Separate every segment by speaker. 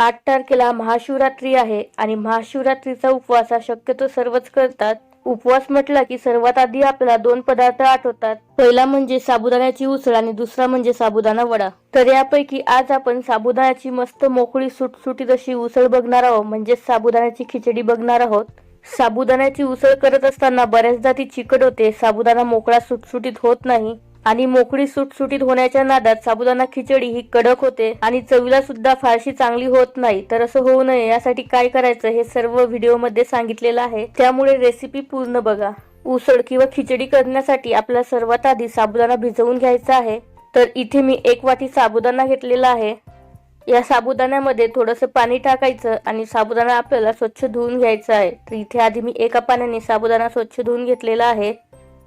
Speaker 1: आठ तारखेला महाशिवरात्री आहे आणि महाशिवरात्रीचा उपवास हा शक्यतो सर्वच करतात. उपवास म्हटला की सर्वात आधी आपल्याला दोन पदार्थ आठवतात. पहिला म्हणजे साबुदाण्याची उसळ आणि दुसरा म्हणजे साबुदाणा वडा. तर यापैकी आज आपण साबुदाण्याची मस्त मोकळी सुटसुटीत अशी उसळ बघणार आहोत. म्हणजेच साबुदाण्याची खिचडी बघणार आहोत. साबुदाण्याची उसळ करत असताना बऱ्याचदा ती चिकट होते. साबुदाणा मोकळा सुटसुटीत होत नाही. आणि मोकळी सुटसुटीत होण्याच्या नादात साबुदाणा खिचडी ही कडक होते आणि चवीला सुद्धा फारशी चांगली होत नाही. तर असं होऊ नये यासाठी काय करायचं हे सर्व व्हिडिओमध्ये सांगितलेलं आहे. त्यामुळे रेसिपी पूर्ण बघा. उसळ किंवा खिचडी करण्यासाठी आपल्याला सर्वात आधी साबुदाणा भिजवून घ्यायचा आहे. तर इथे मी एक वाटी साबुदाणा घेतलेला आहे. या साबुदाण्यामध्ये थोडंसं पाणी टाकायचं आणि साबुदाणा आपल्याला स्वच्छ धुवून घ्यायचा आहे. तर इथे आधी मी एका पाण्याने साबुदाणा स्वच्छ धुवून घेतलेला आहे.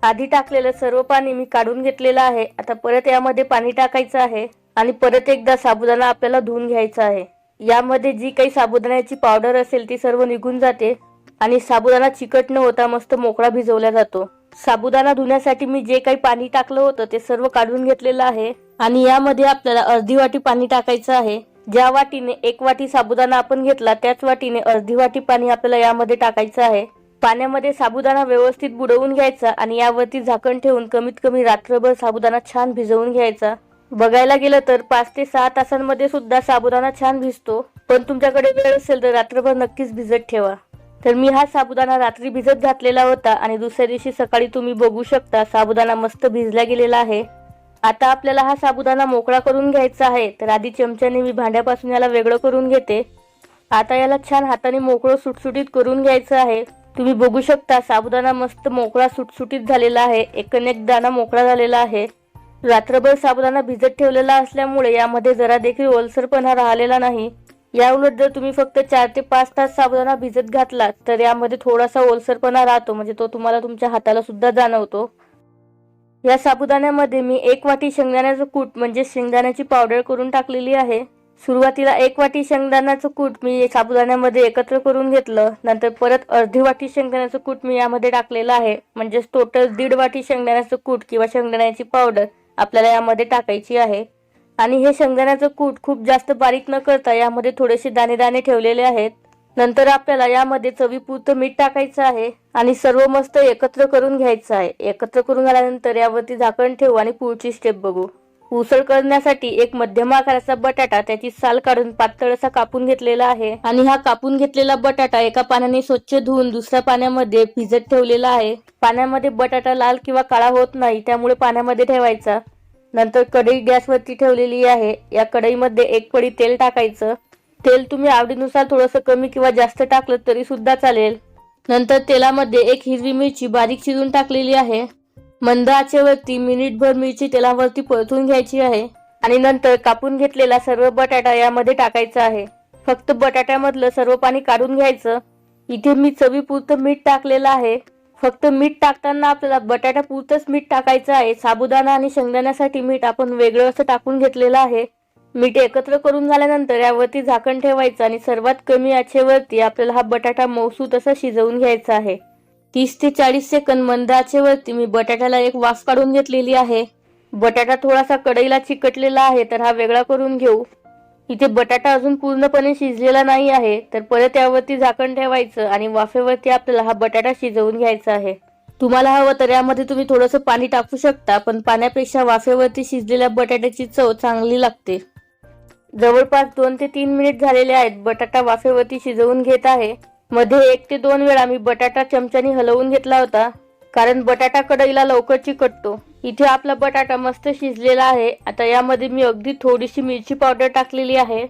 Speaker 1: आधी टाकलेलं सर्व पाणी मी काढून घेतलेलं आहे. आता परत यामध्ये पाणी टाकायचं आहे आणि परत एकदा साबुदाणा आपल्याला धुवून घ्यायचा आहे. यामध्ये जी काही साबुदाण्याची पावडर असेल ती सर्व निघून जाते आणि साबुदाणा चिकट न होता मस्त मोकळा भिजवला जातो. साबुदाणा धुण्यासाठी मी जे काही पाणी टाकलं होतं ते सर्व काढून घेतलेलं आहे आणि यामध्ये आपल्याला अर्धी वाटी पाणी टाकायचं आहे. ज्या वाटीने एक वाटी साबुदाणा आपण घेतला त्याच वाटीने अर्धी वाटी पाणी आपल्याला यामध्ये टाकायचं आहे. पाण्यामध्ये साबुदाणा व्यवस्थित बुडवून घ्यायचा आणि यावरती झाकण ठेवून कमीत कमी रात्रभर साबुदाणा छान भिजवून घ्यायचा. बघायला गेलं तर पाच ते सहा तासांमध्ये सुद्धा साबुदाणा छान भिजतो. पण तुमच्याकडे वेळ असेल तर रात्रभर नक्कीच भिजत ठेवा. तर मी हा साबुदाणा रात्री भिजत घातलेला होता आणि दुसऱ्या दिवशी सकाळी तुम्ही बघू शकता साबुदाणा मस्त भिजला गेलेला आहे. आता आपल्याला हा साबुदाणा मोकळा करून घ्यायचा आहे. तर आधी चमच्याने मी भांड्यापासून याला वेगळं करून घेते. आता याला छान हाताने मोकळं सुटसुटीत करून घ्यायचं आहे. तुम्ही बघू शकता साबुदाणा मस्त मोकळा सुटसुटीत झालेला आहे. एकनेक दाणा मोकळा झालेला आहे. रात्रभर साबुदाणा भिजत ठेवलेला असल्यामुळे यामध्ये जरा देखील ओलसरपणा राहिलेला नाही. याउलट जर तुम्ही फक्त चार ते पाच तास साबुदाणा भिजत घातला तर यामध्ये थोडासा ओलसरपणा राहतो. म्हणजे तो तुम्हाला तुमच्या हाताला सुद्धा जाणवतो. या साबुदाण्यामध्ये मी एक वाटी शेंगदाण्याचं कूट म्हणजे शेंगदाण्याची पावडर करून टाकलेली आहे. सुरुवातीला एक वाटी शेंगदाण्याचं कूट मी साबुदाण्यामध्ये एकत्र करून घेतलं. नंतर परत अर्धी वाटी शेंगदाण्याचं कूट मी यामध्ये टाकलेलं आहे. म्हणजेच टोटल दीड वाटी शेंगदाण्याचं कूट किंवा शेंगदाण्याची पावडर आपल्याला यामध्ये टाकायची आहे. आणि हे शेंगदाण्याचं कूट खूप जास्त बारीक न करता यामध्ये थोडेसे दाणे दाणे ठेवलेले आहेत. नंतर आपल्याला यामध्ये चवीपुरतं मीठ टाकायचं आहे आणि सर्व मस्त एकत्र करून घ्यायचं आहे. एकत्र करून झाल्यानंतर यावरती झाकण ठेवू आणि पुढची स्टेप बघू. उसळ करण्यासाठी एक मध्यम आकाराचा बटाटा त्याची साल काढून पातळ असा कापून घेतलेला आहे. आणि हा कापून घेतलेला बटाटा एका पाण्याने स्वच्छ धुवून दुसऱ्या पाण्यामध्ये भिजत ठेवलेला आहे. पाण्यामध्ये बटाटा लाल किंवा काळा होत नाही त्यामुळे पाण्यामध्ये ठेवायचा. नंतर कढई गॅसवरती ठेवलेली आहे. या कढईमध्ये एक पडी तेल टाकायचं. तेल तुम्ही आवडीनुसार थोडंसं कमी किंवा जास्त टाकलं तरी सुद्धा चालेल. नंतर तेलामध्ये एक हिरवी मिरची बारीक चिरून टाकलेली आहे. मंद आचेवरती मिनिटभर मिरची तेलावरती परतून घ्यायची आहे. आणि नंतर कापून घेतलेला सर्व बटाटा यामध्ये टाकायचा आहे. फक्त बटाट्यामधलं सर्व पाणी काढून घ्यायचं. इथे मी चवीपुरतं मीठ टाकलेलं आहे. फक्त मीठ टाकताना आपल्याला बटाटा पुरतंच मीठ टाकायचं आहे. साबुदाणा आणि शेंगदाण्यासाठी मीठ आपण वेगळं असं टाकून घेतलेलं आहे. मीठ एकत्र करून झाल्यानंतर यावरती झाकण ठेवायचं आणि सर्वात कमी आचेवरती आपल्याला हा बटाटा मौसू तसा शिजवून घ्यायचा आहे. तीस ते चाळीस सेकंद मंद आचेवरती मी बटाट्याला एक वाफ काढून घेतलेली आहे. बटाटा थोडासा कढईला चिकटलेला आहे तर हा वेगळा करून घेऊ. इथे बटाटा अजून पूर्णपणे शिजलेला नाही आहे तर परत यावरती झाकण ठेवायचं आणि वाफेवरती आपल्याला हा बटाटा शिजवून घ्यायचा आहे. तुम्हाला हवं तर यामध्ये तुम्ही थोडंसं पाणी टाकू शकता पण पाण्यापेक्षा वाफेवरती शिजलेल्या बटाट्याची चव चांगली लागते. जवळपास दोन ते तीन मिनिट झालेले आहेत बटाटा वाफेवरती शिजवून घेत आहे. मध्ये एक ते दोन वेळा मी बटाटा चमच्याने हलवून घेतला होता कारण बटाटा कढईला लवकर चिकटतो. इथे आपला बटाटा मस्त शिजलेला आहे आता यामध्ये मी अगदी थोडीशी मिरची पावडर टाकलेली आहे.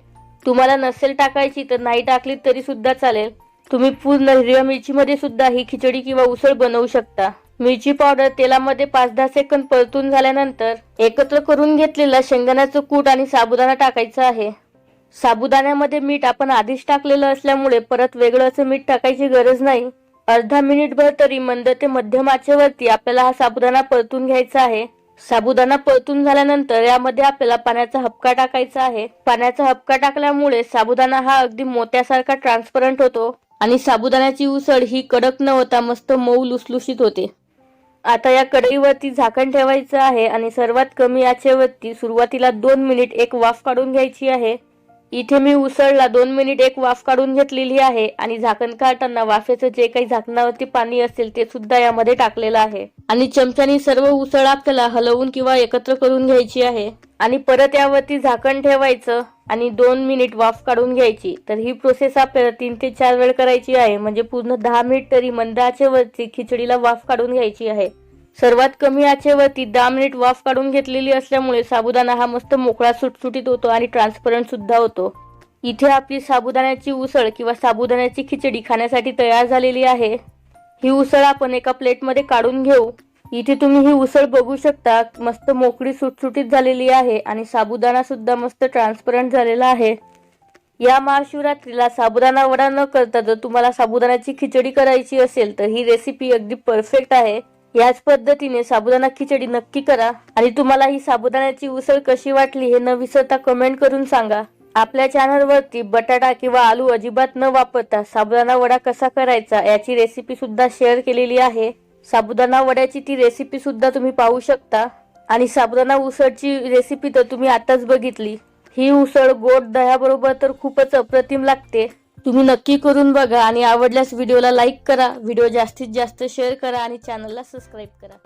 Speaker 1: तुम्हाला नसेल टाकायची तर नाही टाकली तरी सुद्धा चालेल. तुम्ही पूर्ण हिरव्या मिरचीमध्ये सुद्धा ही खिचडी किंवा उसळ बनवू शकता. मिरची पावडर तेलामध्ये पाच दहा सेकंद परतून झाल्यानंतर एकत्र करून घेतलेलं शेंगदाण्याचं कूट आणि साबुदाणा टाकायचं आहे. साबुदाण्यामध्ये मीठ आपण आधीच टाकलेलं असल्यामुळे परत वेगळं असं मीठ टाकायची गरज नाही. अर्धा मिनिटभर तरी मंद ते मध्यम आचेवरती आपल्याला हा साबुदाणा परतून घ्यायचा आहे. साबुदाणा परतून झाल्यानंतर यामध्ये आपल्याला पाण्याचा हपका टाकायचा आहे. पाण्याचा हपका टाकल्यामुळे साबुदाणा हा अगदी मोत्यासारखा ट्रान्सपरंट होतो आणि साबुदाण्याची उसळ ही कडक न होता मस्त मऊ लुसलुशीत होते. आता या कढईवरती झाकण ठेवायचं आहे आणि सर्वात कमी आचेवरती सुरुवातीला दोन मिनिट एक वाफ काढून घ्यायची आहे. इथे मी उसळला. दोन मिनिट एक वाफ काढून घेतलेली आहे आणि झाकण काढताना वाफेचं जे काही झाकणावरती पाणी असेल ते सुद्धा यामध्ये टाकलेलं आहे. आणि चमच्यानी सर्व उसळ आपल्याला हलवून किंवा एकत्र करून घ्यायची आहे. आणि परत यावरती झाकण ठेवायचं आणि दोन मिनिट वाफ काढून घ्यायची. तर ही प्रोसेस आपल्याला तीन ते चार वेळ करायची आहे. म्हणजे पूर्ण दहा मिनिट तरी मंद वरती खिचडीला वाफ काढून घ्यायची आहे. सर्वात कमी आचेवरती दहा मिनिट वाफ काढून घेतलेली असल्यामुळे साबुदाणा हा मस्त मोकळा सुटसुटीत होतो आणि ट्रान्सपरंट सुद्धा होतो. इथे आपली साबुदाण्याची उसळ किंवा साबुदाण्याची खिचडी खाण्यासाठी तयार झालेली आहे. ही उसळ आपण एका प्लेटमध्ये काढून घेऊ. इथे तुम्ही ही उसळ बघू शकता मस्त मोकळी सुटसुटीत झालेली आहे आणि साबुदाणा सुद्धा मस्त ट्रान्सपरंट झालेला आहे. या महाशिवरात्रीला साबुदाणा वडा न करता जर तुम्हाला साबुदाण्याची खिचडी करायची असेल तर ही रेसिपी अगदी परफेक्ट आहे. याच पद्धतीने साबुदाणा खिचडी नक्की करा. आणि तुम्हाला ही साबुदाण्याची उसळ कशी वाटली हे न विसरता कमेंट करून सांगा. आपल्या चॅनलवरती बटाटा किंवा आलू अजिबात न वापरता साबुदाणा वडा कसा करायचा याची रेसिपी सुद्धा शेअर केलेली आहे. साबुदाणा वड्याची ती रेसिपी सुद्धा तुम्ही पाहू शकता. आणि साबुदाणा उसळची रेसिपी तर तुम्ही आताच बघितली. ही उसळ गोड दह्याबरोबर तर खूपच अप्रतिम लागते. तुम्ही नक्की करून बघा आणि आवडल्यास व्हिडिओला लाईक करा. व्हिडिओ जास्तीत जास्त शेअर करा आणि चॅनलला सबस्क्राईब करा.